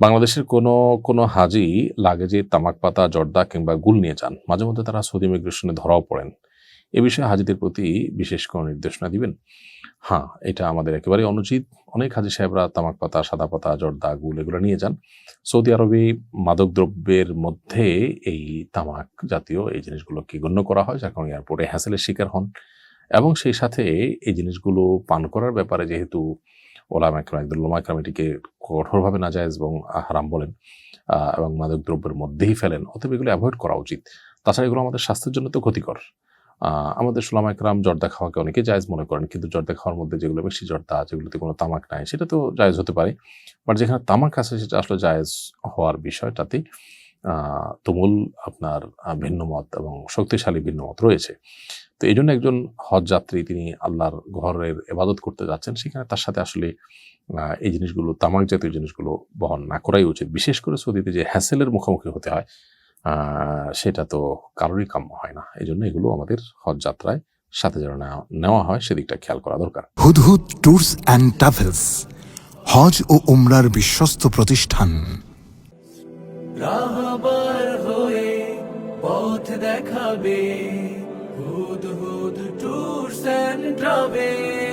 বাংলাদেশের কোনো কোনো হাজি লাগেজে তামাক পাতা, জর্দা কিংবা গুল নিয়ে যান। মাঝে মধ্যে তারা সৌদি ইমিগ্রেশনে ধরাও পড়েন। এ বিষয়ে হাজিদের প্রতি বিশেষ কোনো নির্দেশনা দিবেন? হ্যাঁ এটা আমাদের একেবারে অনুচিত। অনেক হাজি সাহেবরা তামাক পাতা, সাদা পাতা, জর্দা, গুল এগুলো নিয়ে যান। সৌদি আরবে মাদকদ্রব্যের মধ্যে এই তামাক জাতীয় এই জিনিসগুলোকে গণ্য করা হয়, যার কারণে এয়ারপোর্টে হ্যাসেলের শিকার হন। এবং সেই সাথে এই জিনিসগুলো পান করার ব্যাপারে যেহেতু একদল ওলামা একরাম এটিকে কঠোরভাবে নাজায়েজ এবং হারাম বলেন এবং মাদক দ্রব্যের মধ্যেই ফেলেন অতএব এগুলো অ্যাভয়েড করা উচিত। তাছাড়া এগুলো আমাদের স্বাস্থ্যের জন্য তো ক্ষতিকর। আমাদের সোলামা একরাম জর্দা খাওয়াকে অনেকে জায়েজ মনে করেন কিন্তু জর্দা খাওয়ার মধ্যে যেগুলো বেশি জর্দা যেগুলোতে কোনো তামাক নাই সেটা তো জায়েজ হতে পারে। বাট যেখানে তামাক আছে সেটা আসলে জায়েজ হওয়ার বিষয়টাতে আহ, তুমুল আপনার ভিন্ন মত এবং শক্তিশালী ভিন্ন মত রয়েছে। তো এই জন্য একজন হজ যাত্রী তিনি আল্লাহর ঘরের এবাদত করতে যাচ্ছেন। সেখানে তার সাথে আসলে এই জিনিসগুলো তামাক জাতীয় জিনিসগুলো বহন না করাই উচিত। বিশেষ করে সৌদিতে যে হ্যাসেলের মুখোমুখি হতে হয় সেটা তো কারোরই কাম্য হয় না। এই জন্য এগুলো আমাদের হজ যাত্রায় সাথে যেন নেওয়া- নেওয়া হয় সেদিকটা খেয়াল করা দরকার। হুদহুদ ট্যুরস অ্যান্ড ট্রাভেলস হজ ও উমরার বিশ্বস্ত প্রতিষ্ঠান। রাহবার হয়ে পথ দেখাবে। হুদ ট্যুরস অ্যান্ড ট্রাভেল